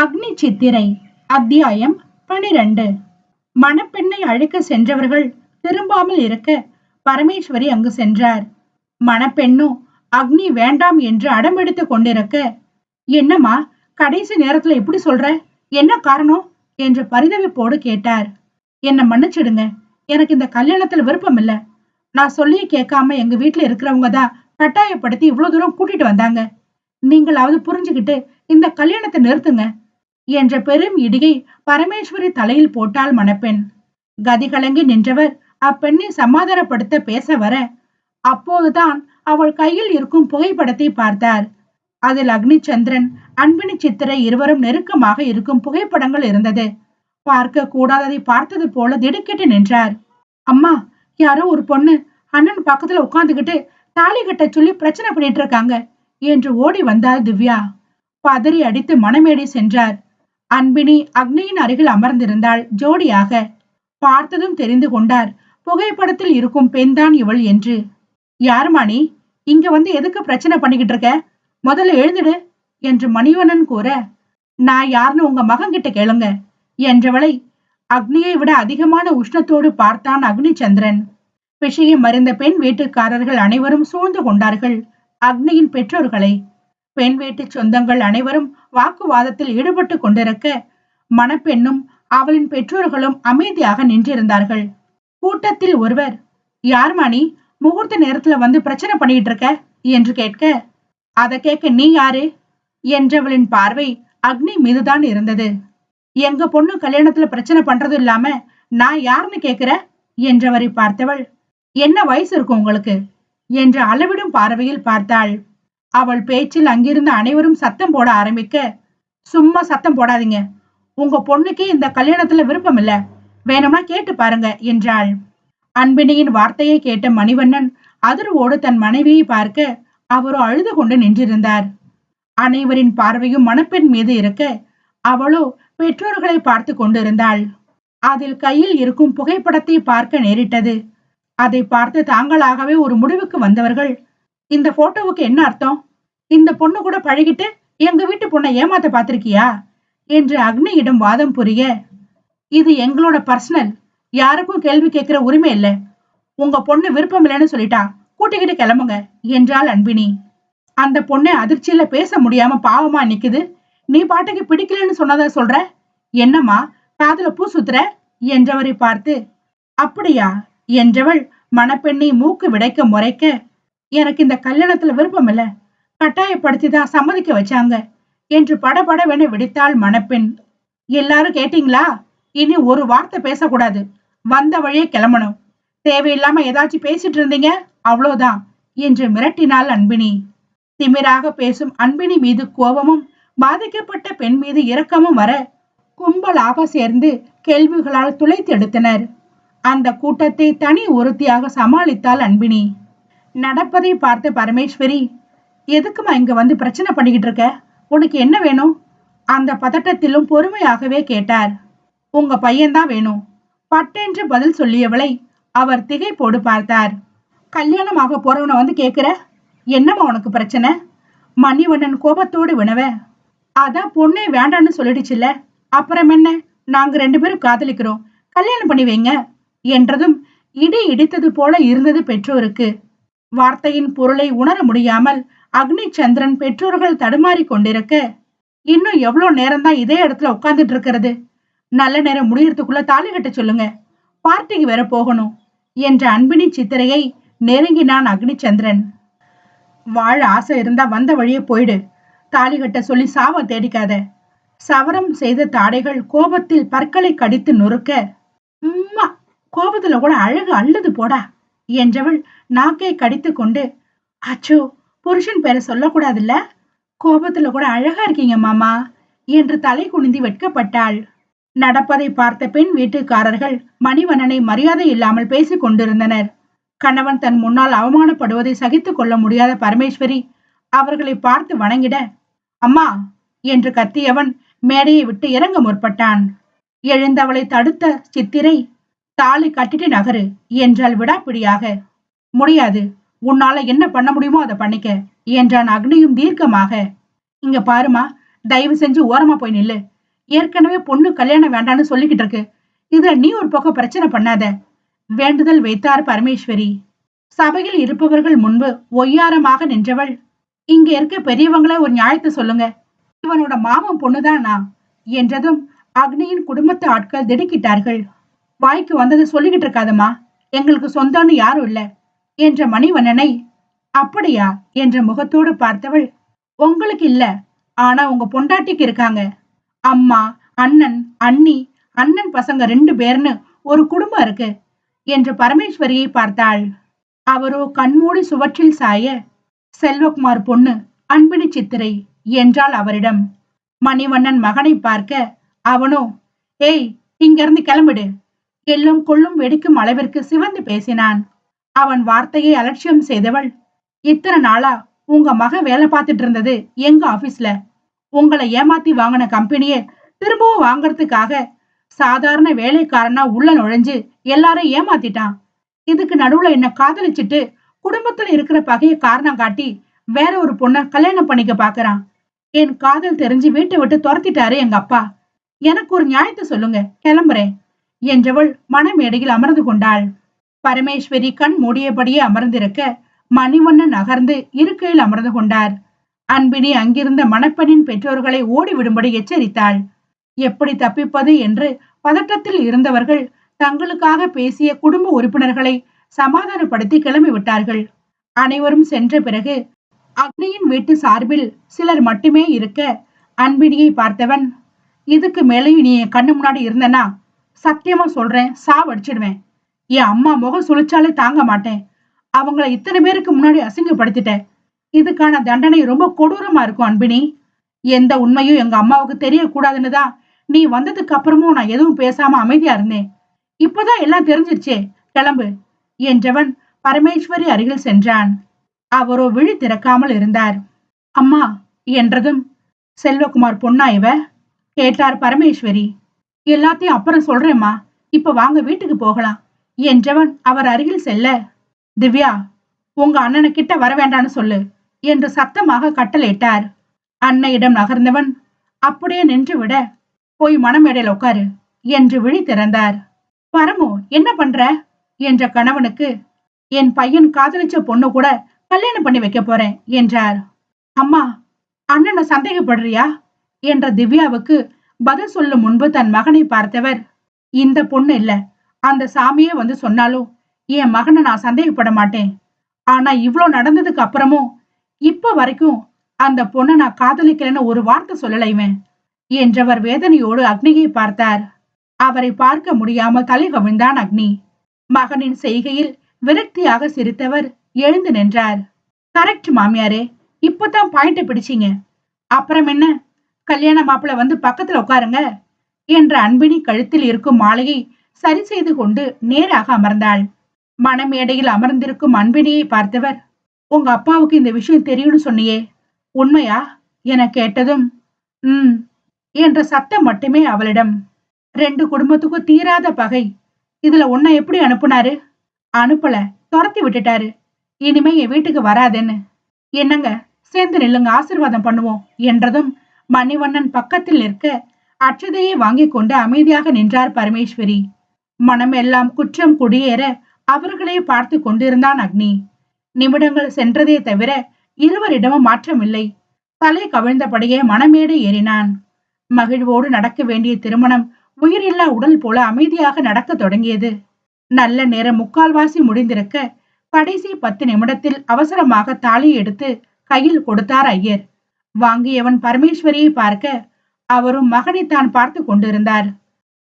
அக்னி சித்திரை அத்தியாயம் பனிரெண்டு. மணப்பெண்ணை அழைக்க சென்றவர்கள் திரும்பாமல் இருக்க பரமேஸ்வரி அங்கு சென்றார். மணப்பெண்ணும் அக்னி வேண்டாம் என்று அடமெடுத்து கொண்டிருக்க என்னம்மா கடைசி நேரத்துல எப்படி சொல்ற? என்ன காரணம்? என்று பரிதவிப்போடு கேட்டார். என்ன மன்னிச்சிடுங்க எனக்கு இந்த கல்யாணத்துல விருப்பம் இல்ல நான் சொல்லி கேட்காம எங்க வீட்டுல இருக்கிறவங்க தான் கட்டாயப்படுத்தி இவ்வளவு தூரம் கூட்டிட்டு வந்தாங்க. நீங்களாவது புரிஞ்சுக்கிட்டு இந்த கல்யாணத்தை நிறுத்துங்க. என்ற பெரும் இடியை பரமேஸ்வரி தலையில் போட்டாள் மணப்பெண். கதிகலங்கி நின்றவர் அப்பெண்ணை சமாதானப்படுத்த பேச வர அப்போதுதான் அவள் கையில் இருக்கும் புகைப்படத்தை பார்த்தார். அதில் அக்னிச்சந்திரன் அன்பினி சித்திரை இருவரும் நெருக்கமாக இருக்கும் புகைப்படங்கள் இருந்தது. பார்க்க கூடாததை பார்த்தது போல திடுக்கிட்டு நின்றார். அம்மா யாரோ ஒரு பொண்ணு அண்ணன் பக்கத்துல உட்காந்துக்கிட்டு தாலி கட்ட சொல்லி பிரச்சனை பண்ணிட்டு இருக்காங்க என்று ஓடி வந்தார் திவ்யா. பதறி அடித்து மணமேடி சென்றார். அன்பினி அக்னியின் அருகில் அமர்ந்திருந்தாள். ஜோடியாக பார்த்ததும் தெரிந்து கொண்டார். புகைப்படத்தில் இருக்கும் பெண்தான் இவள் என்று. யாருமா நீ இங்க வந்து எதுக்கு பிரச்சனை பண்ணிக்கிட்டு இருக்க? முதல்ல எழுந்துடு என்று மணிவண்ணன் கூற நான் யாருன்னு உங்க மகன் கிட்ட கேளுங்க என்றவளை அக்னியை விட அதிகமான உஷ்ணத்தோடு பார்த்தான் அக்னிச்சந்திரன். விஷயம் மறைந்த பெண் வீட்டுக்காரர்கள் அனைவரும் சூழ்ந்து கொண்டார்கள். அக்னியின் பெற்றோர்களை பெண் வீட்டு சொந்தங்கள் அனைவரும் வாக்குவாதத்தில் ஈடுபட்டு கொண்டிருக்க மணப்பெண்ணும் அவளின் பெற்றோர்களும் அமைதியாக நின்றிருந்தார்கள். கூட்டத்தில் ஒருவர் யார் மணி? முகூர்த்த நேரத்துல வந்து பிரச்சனை பண்ணிட்டு இருக்க? என்று கேட்க அதை கேட்க நீ யாரு? என்றவளின் பார்வை அக்னி மீதுதான் இருந்தது. எங்க பொண்ணு கல்யாணத்துல பிரச்சனை பண்றது இல்லாம நான் யாருன்னு கேக்குற? என்றவரை பார்த்தவள் என்ன வயசு இருக்கும் உங்களுக்கு? என்று அளவிடும் பார்வையில் பார்த்தாள். அவள் பேச்சில் அங்கிருந்த அனைவரும் சத்தம் போட ஆரம்பிக்க சும்மா சத்தம் போடாதீங்க. உங்க பொண்ணுக்கே இந்த கல்யாணத்துல விருப்பம் இல்ல வேணும்னா கேட்டு பாருங்க என்றாள். அன்பினியின் வார்த்தையை கேட்ட மணிவண்ணன் அதிர்வோடு தன் மனைவியை பார்க்க அவரோ அழுது கொண்டு நின்றிருந்தார். அனைவரின் பார்வையும் மணப்பெண் மீது இருக்க அவளோ பெற்றோர்களை பார்த்து கொண்டிருந்தாள். அதில் கையில் இருக்கும் புகைப்படத்தை பார்க்க நேரிட்டது. அதை பார்த்து தாங்களாகவே ஒரு முடிவுக்கு வந்தவர்கள் இந்த போட்டோவுக்கு என்ன அர்த்தம்? இந்த பொண்ணு கூட பழகிட்டு எங்க வீட்டு பொண்ணை ஏமாத்த பார்த்திருக்கியா? என்று அக்னியிடம் வாதம் புரிய இது எங்களோட பர்சனல் யாருக்கும் கேள்வி கேட்கிற உரிமை இல்லை. உங்க பொண்ணு விருப்பம் இல்லைன்னு சொல்லிட்டா கூட்டிக்கிட்டு கிளம்புங்க என்றாள் அன்பினி. அந்த பொண்ணை அதிர்ச்சியில பேச முடியாம பாவமா நிக்குது. நீ பாட்டுக்கு பிடிக்கலன்னு சொன்னதா சொல்ற? என்னம்மா காதுல பூ சுத்துற? என்றவரை பார்த்து அப்படியா? என்றவள் மணப்பெண்ணை மூக்கு விடைக்க முறைக்க எனக்கு இந்த கல்யாணத்துல விருப்பம் இல்ல. கட்டாயப்படுத்தி தான் சம்மதிக்க வச்சாங்க. என்று படபடவென வெடித்தாள் மணப்பெண். எல்லாரும் கேட்டீங்களா? இனி ஒரு வார்த்தை பேசக்கூடாது. வந்த வழியே கிளம்பணும். தேவையில்லாம ஏதாச்சும் பேசிட்டு இருந்தீங்க? அவ்வளவுதான் என்று மிரட்டினாள் அன்பினி. திமிராக பேசும் அன்பினி மீது கோபமும் பாதிக்கப்பட்ட பெண் மீது இரக்கமும் வர கும்பலாக சேர்ந்து கேள்விகளால் துளைத்தெடுத்தனர். அந்த கூட்டத்தை தனி ஒருத்தியாக சமாளித்தாள் அன்பினி. நடப்பதை பார்த்த பரமேஸ்வரி எதுக்குமா இங்க வந்து பிரச்சனை பண்ணிக்கிட்டு இருக்க? உனக்கு என்ன வேணும்? அந்த பதட்டத்திலும் பொறுமையாகவே கேட்டார். உங்க பையன்தான் வேணும். பட்டென்று பதில் சொல்லியவளை அவர் திகைப்போடு பார்த்தார். கல்யாணமாக போறவனை வந்து கேக்குற? என்னம்மா உனக்கு பிரச்சனை? மணிவண்ணன் கோபத்தோடு வினவ அதான் பொண்ணே வேண்டான்னு சொல்லிடுச்சுல்ல அப்புறம் என்ன? நாங்க ரெண்டு பேரும் காதலிக்கிறோம். கல்யாணம் பண்ணி வைங்க. என்றதும் இடி இடித்தது போல இருந்தது பெற்றோருக்கு. வார்த்தையின் பொருளை உணர முடியாமல் அக்னி சந்திரன் பெற்றோர்கள் தடுமாறி கொண்டிருக்க இன்னும் எவ்வளவு நேரம் தான் இதே இடத்துல உட்கார்ந்துட்டு இருக்கிறது? நல்ல நேரம் முடியறதுக்குள்ள தாலி கட்ட சொல்லுங்க. பார்ட்டிக்கு வேற போகணும் என்ற அன்பினி சித்திரையை நெருங்கினான் அக்னிச்சந்திரன் வாழ ஆசை இருந்தா வந்த வழியே போயிடு. தாலி கட்ட சொல்லி சாவ தேடிக்காத. சவரம் செய்த தாடைகள் கோபத்தில் பற்களை கடித்து நொறுக்க உம்மா கோபத்துல கூட அழகு அள்ளுது போடா. என்றவள் நாக்கை கடித்து கொண்டு அச்சோ புருஷன் பேரை சொல்லக்கூடாதுல்ல? கோபத்துல கூட அழகா இருக்கீங்க மாமா என்று தலை குனிந்து வெட்கப்பட்டாள். நடப்பதை பார்த்த பெண் வீட்டுக்காரர்கள் மணிவண்ணனை மரியாதை இல்லாமல் பேசிக் கொண்டிருந்தனர். கணவன் தன் முன்னால் அவமானப்படுவதை சகித்துக் கொள்ள முடியாத பரமேஸ்வரி அவர்களை பார்த்து வணங்கிட அம்மா என்று கத்தியவன் மேடையை விட்டு இறங்க முற்பட்டான். எழுந்தவளை தடுத்த சித்திரை தாலி கட்டிட்டு நகரு என்றால் விடாப்பிடியாக. முடியாது. உன்னால என்ன பண்ண முடியுமோ அதை பண்ணிக்க என்றான் அக்னியும் தீர்க்கமாக. இங்க பாருமா தயவு செஞ்சு ஓரமா போய் நில்லு. ஏற்கனவே பொண்ணு கல்யாணம் வேண்டான்னு சொல்லிக்கிட்டு இருக்கு. இதுல நீ ஒரு பக்கம் பிரச்சனை பண்ணாத. வேண்டுதல் வைத்தார் பரமேஸ்வரி. சபையில் இருப்பவர்கள் முன்பு ஒய்யாரமாக நின்றவள். இங்க இருக்க பெரியவங்கள ஒரு நியாயத்தை சொல்லுங்க. இவனோட மாமன் பொண்ணுதான் நான் என்றதும் அக்னியின் குடும்பத்து ஆட்கள் திடுக்கிட்டார்கள். வாய்க்கு வந்ததை சொல்லிக்கிட்டு இருக்காதம்மா. எங்களுக்கு சொந்தம்னு யாரும் இல்ல. என்ற மணிவண்ணனை அப்படியா? என்ற முகத்தோடு பார்த்தவள் உங்களுக்கு இல்ல. ஆனா உங்க பொண்டாட்டிக்கு இருக்காங்க. அம்மா அண்ணன் அண்ணி அண்ணன் பசங்க ரெண்டு பேர்னு ஒரு குடும்பம் இருக்கு என்று பரமேஸ்வரியை பார்த்தாள். அவரோ கண்மூடி சுவற்றில் சாய செல்வகுமார் பொண்ணு அன்பினி சித்திரை என்றாள் அவரிடம். மணிவண்ணன் மகனை பார்க்க அவனோ ஏய் இங்கிருந்து கிளம்பிடு. எல்லும் கொள்ளும் வெடிக்கும் அளவிற்கு சிவந்து பேசினான். அவன் வார்த்தையை அலட்சியம் செய்தவள் இத்தனை நாளா உங்க மக வேலை பார்த்துட்டு இருந்தது எங்க ஆபீஸ்ல உங்களை ஏமாத்தி வாங்கின கம்பெனியை திரும்பவும் வாங்கறதுக்காக சாதாரண வேலைக்காரனா உள்ள நுழைஞ்சு எல்லாரும் ஏமாத்திட்டான். இதுக்கு நடுவுல என்ன காதலிச்சிட்டு குடும்பத்துல இருக்கிற பகைய காரணம் காட்டி வேற ஒரு பொண்ண கல்யாணம் பண்ணிக்க பாக்குறான். என் காதல் தெரிஞ்சு வீட்டை விட்டு துரத்திட்டாரு எங்க அப்பா. எனக்கு ஒரு நியாயத்தை சொல்லுங்க கிளம்புறேன். என்றவள் மனமேடையில் அமர்ந்து கொண்டாள். பரமேஸ்வரி கண் மூடியபடியே அமர்ந்திருக்க மணிவண்ணன் நகர்ந்து இருக்கையில் அமர்ந்து கொண்டார். அன்பினி அங்கிருந்த மணப்பெண்ணின் பெற்றோர்களை ஓடிவிடும்படி எச்சரித்தாள். எப்படி தப்பிப்பது? என்று பதட்டத்தில் இருந்தவர்கள் தங்களுக்காக பேசிய குடும்ப உறுப்பினர்களை சமாதானப்படுத்தி கிளம்பி விட்டார்கள். அனைவரும் சென்ற பிறகு அக்னியின் வீட்டு சார்பில் சிலர் மட்டுமே இருக்க அன்பினியை பார்த்தவன் இதுக்கு மேலேயும் நீ என் கண்ணு முன்னாடி இருந்தனா? சத்தியமா சொல்றேன் சாவடிச்சிடுவேன் என் அம்மா முகம் சுழிச்சாலே தாங்க மாட்டேன். அவங்கள இத்தனை பேருக்கு முன்னாடி அசிங்கப்படுத்திட்டேன். இதுக்கான தண்டனை ரொம்ப கொடூரமா இருக்கும் அன்பினி. எந்த உண்மையும் எங்க அம்மாவுக்கு தெரியக்கூடாதுன்னு தான் நீ வந்ததுக்கு அப்புறமும் நான் எதுவும் பேசாம அமைதியா இருந்தேன். இப்போதான் எல்லாம் தெரிஞ்சிருச்சே. கிளம்பு. என்றவன் பரமேஸ்வரி அருகில் சென்றான். அவரோ விழி திறக்காமல் இருந்தார். அம்மா என்றதும் செல்வகுமார் பொண்ணா இவ? கேட்டார் பரமேஸ்வரி. எல்லாத்தையும் அப்புறம் சொல்றேம்மா. இப்ப வாங்க வீட்டுக்கு போகலாம். என்றவன் அவர் அருகில் செல்ல திவ்யா உங்க அண்ணனை கிட்ட வர வேண்டான்னு சொல்லு என்று சத்தமாக கட்டளையிட்டார். அன்னையிடம் நகர்ந்தவன் அப்படியே நின்று விட போய் மணமேடையில் உட்காரு என்று விழி திறந்தார். பரமு என்ன பண்ற? என்ற கணவனுக்கு என் பையன் காதலிச்ச பொண்ணு கூட கல்யாணம் பண்ணி வைக்க போறேன் என்றார். அம்மா அண்ணனை சந்தேகப்படுறியா? என்ற திவ்யாவுக்கு பதில் சொல்லும் முன்பு தன் மகனை பார்த்தவர் இந்த பொண்ணு இல்ல. அந்த சாமியே வந்து சொன்னாலும் என் மகனை நான் சந்தேகப்பட மாட்டேன். ஆனா இவ்வளோ நடந்ததுக்கு அப்புறமும் இப்ப வரைக்கும் அந்த பொண்ணை நான் காதலிக்கலன்னு ஒரு வார்த்தை சொல்லல இவன் என்றவர் வேதனையோடு அக்னியை பார்த்தார். அவரை பார்க்க முடியாமல் தலை கவிழ்ந்தான் அக்னி. மகனின் செய்கையில் விரக்தியாக சிரித்தவர் எழுந்து நின்றார். கரெக்ட் மாமியாரே இப்பதான் பாயிண்ட பிடிச்சிங்க. அப்புறம் என்ன? கல்யாண மாப்பிள்ள வந்து பக்கத்துல உட்காருங்க என்ற அன்பினி கழுத்தில் இருக்கும் மாலையை சரி செய்து கொண்டு நேராக அமர்ந்தாள். மணமேடையில் அமர்ந்திருக்கும் அன்பினியை பார்த்தவர் உங்க அப்பாவுக்கு இந்த விஷயம் தெரியும்னு சொன்னியே உண்மையா? என கேட்டதும் உம் என்ற சத்தம் மட்டுமே அவளிடம். ரெண்டு குடும்பத்துக்கும் தீராத பகை. இதுல உன்னை எப்படி அனுப்புனாரு? அனுப்பல. துரத்தி விட்டுட்டாரு. இனிமே என் வீட்டுக்கு வராதேன்னு. என்னங்க? சேர்ந்து நில்லுங்க. ஆசிர்வாதம் பண்ணுவோம் என்றதும் மணிவண்ணன் பக்கத்தில் நிற்க அச்சதையை வாங்கி கொண்டு அமைதியாக நின்றார் பரமேஸ்வரி. மனமெல்லாம் குற்றம் குடியேற அவர்களே பார்த்து கொண்டிருந்தான் அக்னி. நிமிடங்கள் சென்றதே தவிர இருவரிடமும் மாற்றமில்லை. தலை கவிழ்ந்தபடியே மனமேடு ஏறினான். மகிழ்வோடு நடக்க வேண்டிய திருமணம் உயிரில்லா உடல் போல அமைதியாக நடக்க தொடங்கியது. நல்ல நேரம் முக்கால்வாசி முடிந்திருக்க கடைசி பத்து நிமிடத்தில் அவசரமாக தாலி எடுத்து கையில் கொடுத்தார் ஐயர். வாங்கியவன் பரமேஸ்வரியை பார்க்க அவரும் மகனை தான் பார்த்து கொண்டிருந்தார்.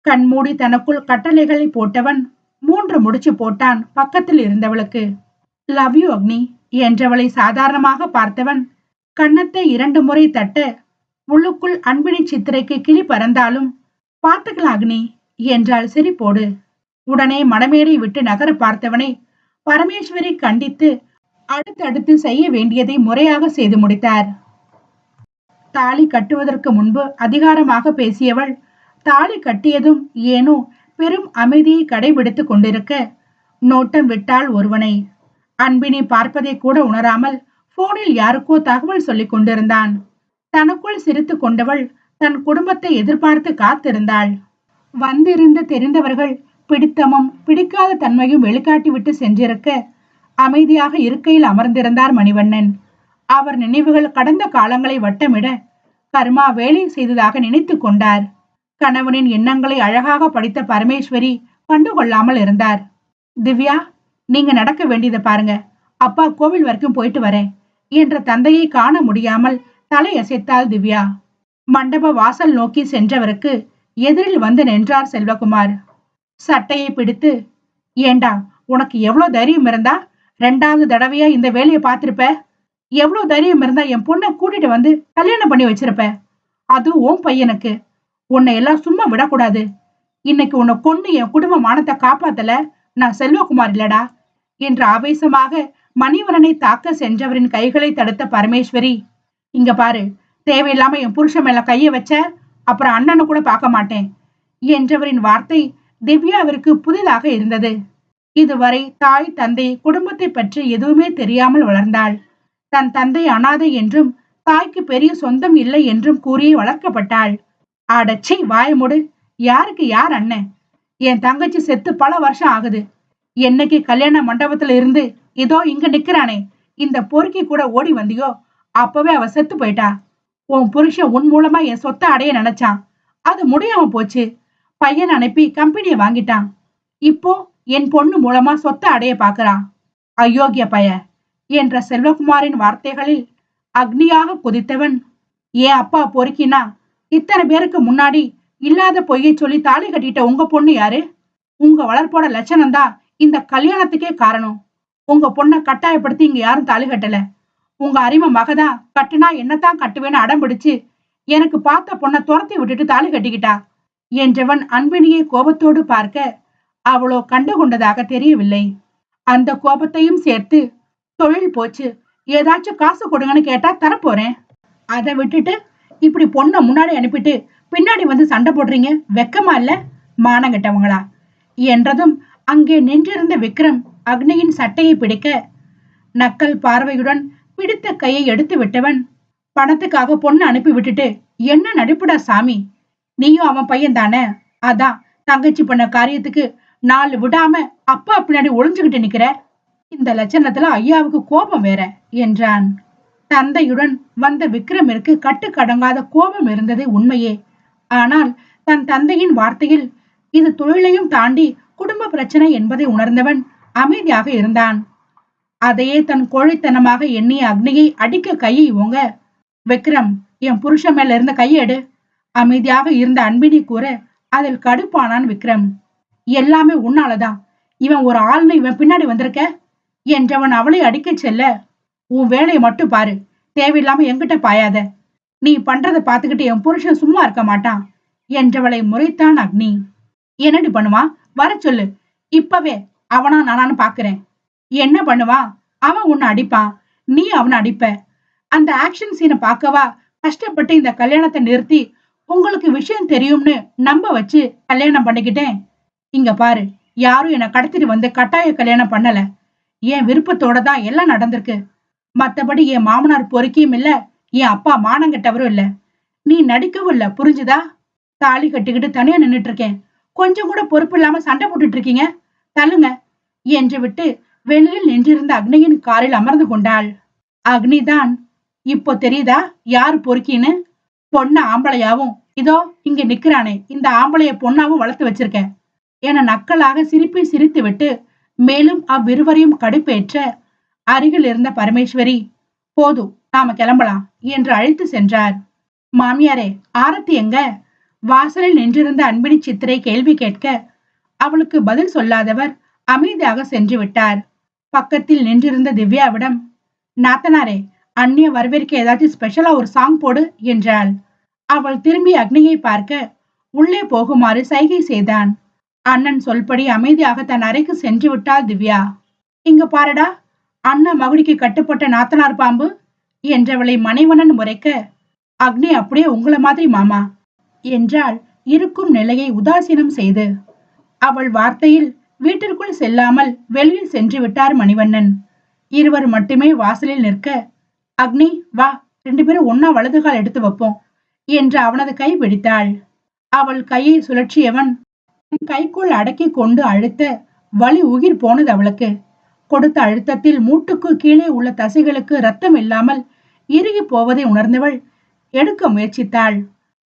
கண்மூடி தனக்குள் கட்டளைகளை போட்டவன் மூன்று முடிச்சு போட்டான் பக்கத்தில் இருந்தவளுக்கு. லவ் யூ அக்னி என்றவளை சாதாரணமாக பார்த்தவன் கன்னத்தை இரண்டு முறை தட்ட உள்ளுக்குள் அன்பினி சித்திரைக்கு கிளி பறந்தாலும் பார்த்துக்கலாம் அக்னி என்றாள் சிரிப்போடு. உடனே மணமேடை விட்டு நகர பார்த்தவனை பரமேஸ்வரி கண்டித்து அடுத்தடுத்து செய்ய வேண்டியதை முறையாக செய்து முடித்தார். தாலி கட்டுவதற்கு முன்பு அதிகாரமாக பேசியவள் தாலி கட்டியதும் ஏனோ பெரும் அமைதியை கடைபிடித்துக் கொண்டிருக்க நோட்டம் விட்டாள் ஒருவனை. அன்பினை பார்ப்பதை கூட உணராமல் போனில் யாருக்கோ தகவல் சொல்லிக் கொண்டிருந்தான். தனக்குள் சிரித்து கொண்டவள் தன் குடும்பத்தை எதிர்பார்த்து காத்திருந்தாள். வந்திருந்த தெரிந்தவர்கள் பிடித்தமும் பிடிக்காத தன்மையும் வெளிக்காட்டிவிட்டு சென்றிருக்க அமைதியாக இருக்கையில் அமர்ந்திருந்தார் மணிவண்ணன். அவர் நினைவுகள் கடந்த காலங்களை வட்டமிட கர்மா வேலை செய்ததாக நினைத்து கொண்டார். கணவனின் எண்ணங்களை அழகாக படித்த பரமேஸ்வரி கண்டுகொள்ளாமல் இருந்தார். திவ்யா நீங்க நடக்க வேண்டியதை பாருங்க. அப்பா கோவில் வரைக்கும் போயிட்டு வரேன் என்ற தந்தையை காண முடியாமல் தலையசைத்தாள் திவ்யா. மண்டப வாசல் நோக்கி சென்றவருக்கு எதிரில் வந்து நின்றார் செல்வகுமார். சட்டையை பிடித்து ஏண்டா உனக்கு எவ்வளவு தைரியம் இருந்தா? ரெண்டாவது தடவையா இந்த வேலையை பார்த்திருப்ப? எவ்வளவு தைரியம் இருந்தா என் பொண்ணை கூட்டிட்டு வந்து கல்யாணம் பண்ணி வச்சிருப்ப? அது உன் பையனுக்கு. உன்னை எல்லாம் சும்மா விடக்கூடாது. இன்னைக்கு உன்னை கொண்டு என் குடும்ப மானத்தை காப்பாத்தல நான் செல்வகுமார் இல்லடா என்று ஆவேசமாக மணிவரனை தாக்க சென்றவரின் கைகளை தடுத்த பரமேஸ்வரி இங்க பாரு தேவையில்லாம என் புருஷன் மேல கைய வச்ச அப்புறம் அண்ணனை கூட பார்க்க மாட்டேன் என்றவரின் வார்த்தை திவ்யாவிற்கு புதிதாக இருந்தது. இதுவரை தாய் தந்தை குடும்பத்தை பற்றி எதுவுமே தெரியாமல் வளர்ந்தாள். தன் தந்தை அனாதை என்றும் தாய்க்கு பெரிய சொந்தம் இல்லை என்றும் கூறி வளர்க்கப்பட்டாள். அடச்சி வாயமுடு யாருக்கு யார் அண்ணன்? என் தங்கச்சி செத்து பல வருஷம் ஆகுது. என்னைக்கு கல்யாண மண்டபத்துல இருந்து இதோ இங்க நிக்கிறானே இந்த பொறுக்கி கூட ஓடி வந்தியோ? அப்பவே அவ செத்து போயிட்டா. உன் புருஷன் உன் மூலமா என் சொத்தை அடைய நினைச்சான். அது முடியாம போச்சு. பையன் அனுப்பி கம்பெனியை வாங்கிட்டான். இப்போ என் பொண்ணு மூலமா சொத்தை அடைய பாக்குறான். அயோக்கிய பையன். என்ற செல்வகுமாரின் வார்த்தைகளில் அக்னியாக குதித்தவன் ஏன் அப்பா பொறுக்கினா இத்தனை பேருக்கு முன்னாடி இல்லாத பொய்யை சொல்லி தாலி கட்டிட்ட உங்க பொண்ணு யாரு? உங்க வளர்ப்போட லட்சணம் தான் இந்த கல்யாணத்துக்கே காரணம். உங்க பொண்ணை கட்டாயப்படுத்தி இங்க யாரும் தாலி கட்டல. உங்க அறிம மகதான் கட்டுனா என்னத்தான் கட்டுவேன்னு அடம் பிடிச்சு எனக்கு பார்த்த பொண்ணை துரத்தி விட்டுட்டு தாலி கட்டிக்கிட்டா? என்றவன் அன்பினியை கோபத்தோடு பார்க்க அவளோ கண்டு கொண்டதாக தெரியவில்லை. அந்த கோபத்தையும் சேர்த்து தொழில் போச்சு. ஏதாச்சும் காசு கொடுங்கன்னு கேட்டா தரப்போறேன். அதை விட்டுட்டு இப்படி பொண்ணை முன்னாடி அனுப்பிட்டு பின்னாடி வந்து சண்டை போடுறீங்க வெக்கமா இல்ல? மானங்கெட்டவங்களா? என்றதும் அங்கே நின்றிருந்த விக்ரம் அக்னியின் சட்டையை பிடிக்க நக்கல் பார்வையுடன் பிடித்த கையை எடுத்து விட்டவன் பணத்துக்காக பொண்ணு அனுப்பி விட்டுட்டு என்ன நடிப்புடா சாமி? நீயும் அவன் பையன் தானே? அதான் தங்கச்சி பண்ண காரியத்துக்கு நாலு விடாம அப்பா பின்னாடி ஒளிஞ்சுகிட்டு நிக்கிற. இந்த லட்சணத்துல ஐயாவுக்கு கோபம் வேற என்றான். தந்தையுடன் வந்த விக்ரமிற்கு கட்டுக்கடங்காத கோபம் இருந்தது உண்மையே. ஆனால் தன் தந்தையின் வார்த்தையில் இது தொழிலையும் தாண்டி குடும்ப பிரச்சனை என்பதை உணர்ந்தவன் அமைதியாக இருந்தான். அதையே தன் கோழித்தனமாக எண்ணிய அக்னியை அடிக்க கையை ஓங்க விக்ரம் என் புருஷன் மேல இருந்த கையெடு அமைதியாக இருந்த அன்பினி கூற அதில் கடுப்பானான் விக்ரம். எல்லாமே உன்னாலதான். இவன் ஒரு ஆள்னு இவன் பின்னாடி வந்திருக்க? என்றவன் அவளை அடிக்கச் செல்ல உன் வேலையை மட்டும் பாரு. தேவையில்லாம என்கிட்ட பாயாத. நீ பண்றதை பார்த்துக்கிட்டு என் புருஷன் சும்மா இருக்க மாட்டான் என்றவளை முறைத்தான் அக்னி. என்னடி பண்ணுவான் வர சொல்லு. இப்பவே அவனா நானான்னு பாக்குறேன். என்ன பண்ணுவான் அவன் உன்னை அடிப்பான் நீ அவனை அடிப்ப. அந்த ஆக்ஷன் சீனை பார்க்கவா கஷ்டப்பட்டு இந்த கல்யாணத்தை நிறுத்தி உங்களுக்கு விஷயம் தெரியும்னு நம்ப வச்சு கல்யாணம் பண்ணிக்கிட்டேன். இங்க பாரு. யாரும் என்னை கடத்திட்டு வந்து கட்டாய கல்யாணம் பண்ணல. என் விருப்பத்தோட தான் எல்லாம் நடந்திருக்கு. மத்தபடி என் மாமனார் பொறுக்கியும் இல்ல என் அப்பா மானங்கெட்டவரும் இல்ல. நீ நடிக்கவும் இல்ல புரிஞ்சுதா? தாலி கட்டிக்கிட்டு தனியா நின்னுட்டு இருக்கேன் கொஞ்சம் கூட பொறுப்பு இல்லாம சண்டை போட்டுட்டு இருக்கீங்க தள்ளுங்க. என்று விட்டு வெளியில் நின்றிருந்த அக்னியின் காரில் அமர்ந்து கொண்டாள். அக்னி தான் இப்போ தெரியுதா? யார் பொறுக்கின்னு? பொண்ண ஆம்பளையாவும். இதோ இங்க நிக்கிறானே. இந்த ஆம்பளைய பொண்ணாவும் வளர்த்து வச்சிருக்க என நக்கலாக சிரிப்பை சிரித்து விட்டு மேலும் அவ்விருவரையும் கடுப்பேற்ற அருகில் இருந்த பரமேஸ்வரி போதும் நாம கிளம்பலாம் என்று அழைத்து சென்றார். மாமியாரே ஆரத்தி எங்க? வாசலில் நின்றிருந்த அன்பினி சித்திரை கேள்வி கேட்க அவளுக்கு பதில் சொல்லாதவர் அமைதியாக சென்று விட்டார். பக்கத்தில் நின்றிருந்த திவ்யாவிடம் நாத்தனாரே அந்நிய வரவேற்க ஏதாச்சும் ஸ்பெஷலா ஒரு சாங் போடு என்றாள். அவள் திரும்பி அக்னியை பார்க்க உள்ளே போகுமாறு சைகை செய்தான். அண்ணன் சொல்படி அமைதியாக தன் அறைக்கு சென்று விட்டாள் திவ்யா. இங்க பாருடா அண்ணன் மகுடிக்கு கட்டுப்பட்ட நாத்தனார் பாம்பு என்றவளை மனைவனன் முறைக்க அக்னி அப்படியே உங்களை மாதிரி மாமா என்றால் இருக்கும் நிலையை உதாசீனம் செய்து. அவள் வார்த்தையில் வீட்டிற்குள் செல்லாமல் வெளியில் சென்று விட்டார் மணிவண்ணன். இருவர் மட்டுமே வாசலில் நிற்க அக்னி வா ரெண்டு பேரும் ஒன்னா வலதுகால் எடுத்து வைப்போம் என்று அவனது கை பிடித்தாள். அவள் கையை சுழற்றியவன் தன் கைக்குள் அடக்கி கொண்டு அழுத்த வலி உயிர் போனது அவளுக்கு. கொடுத்த அழுத்தத்தில் மூட்டுக்கு கீழே உள்ள தசைகளுக்கு ரத்தம் இல்லாமல் இறுகி போவதை உணர்ந்தவள் எடுக்க முயற்சித்தாள்.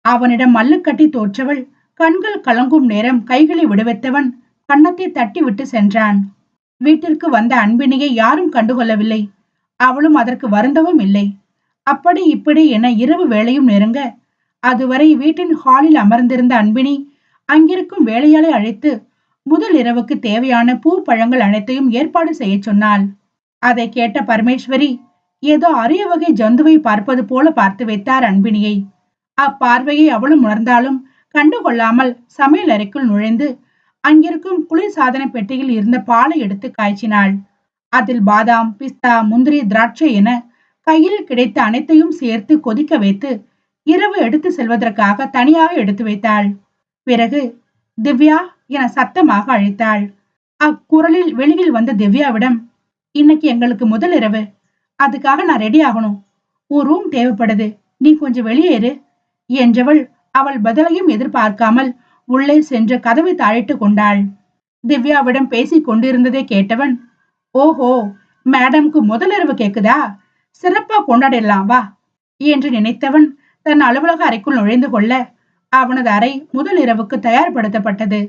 அவனிடம் மல்லுக்கட்டி தோற்றவள் கண்கள் கலங்கும் நேரம் கைகளை விடுவித்தவன் கன்னத்தை தட்டி விட்டு சென்றான். வீட்டிற்கு வந்த அன்பினியை யாரும் கண்டுகொள்ளவில்லை. அவளும் அதற்கு வருந்தவும் இல்லை. அப்படி இப்படி என இரவு வேளையும் நெருங்க அதுவரை வீட்டின் ஹாலில் அமர்ந்திருந்த அன்பினி அங்கிருக்கும் வேலையாளை அழைத்து முதல் இரவுக்கு தேவையான பூ பழங்கள் அனைத்தையும் ஏற்பாடு செய்ய சொன்னாள். அதை கேட்ட பரமேஸ்வரி ஏதோ அரிய வகை ஜந்துவை பார்ப்பது போல பார்த்து வைத்தார் அன்பினியை. அப்பார்வையை அவளும் உணர்ந்தாலும் கண்டுகொள்ளாமல் சமையல் அறைக்குள் நுழைந்து அங்கிருக்கும் குளிர் சாதன பெட்டியில் இருந்த பாலை எடுத்து காய்ச்சினாள். அதில் பாதாம் பிஸ்தா முந்திரி திராட்சை என கையில் கிடைத்த அனைத்தையும் சேர்த்து கொதிக்க வைத்து இரவு எடுத்து செல்வதற்காக தனியாக எடுத்து வைத்தாள். பிறகு திவ்யா என சத்தமாக அழைத்தாள். அக்குரலில் வெளியில் வந்த திவ்யாவிடம் இன்னைக்கு எங்களுக்கு முதல் இரவு. அதுக்காக நான் ரெடி ஆகணும். ஒரு ரூம் தேவைப்படுது. நீ கொஞ்சம் வெளியேறு என்றவள் அவள் பதிலையும் எதிர்பார்க்காமல் உள்ளே சென்று கதவை தாழிட்டு கொண்டாள். திவ்யாவிடம் பேசிக் கொண்டிருந்ததை கேட்டவன் ஓஹோ மேடம்க்கு முதலிரவு கேக்குதா? சிறப்பா கொண்டாடிடலாம் வா. என்று நினைத்தவன் தன் அலுவலக அறைக்குள் நுழைந்து கொள்ள அவனது அறை முதல் இரவுக்கு தயார்படுத்தப்பட்டது.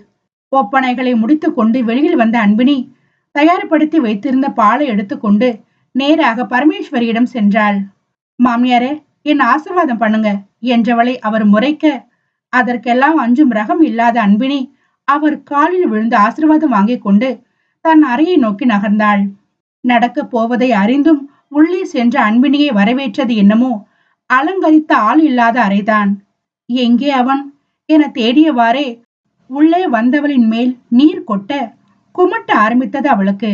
ஒப்பனைகளை முடித்து கொண்டு வெளியில் வந்த அன்பினி தயார்படுத்தி வைத்திருந்த பாலை எடுத்துக்கொண்டு நேராக பரமேஸ்வரியிடம் சென்றாள். மாமியாரே என் ஆசிர்வாதம் பண்ணுங்க என்றவளை அவர் முறைக்க அதற்கெல்லாம் அஞ்சும் ரகம் இல்லாத அன்பினி அவர் காலில் விழுந்து ஆசிர்வாதம் வாங்கிக் கொண்டு தன் அறையை நோக்கி நகர்ந்தாள். நடக்கப் போவதை அறிந்தும் உள்ளே சென்ற அன்பினியை வரவேற்றது என்னமோ அலங்கரித்த ஆள் இல்லாத அறைதான். எங்கே அவன்? என தேடியவாறே உள்ளே வந்தவளின் மேல் நீர் கொட்ட குமட்ட ஆரம்பித்தது அவளுக்கு.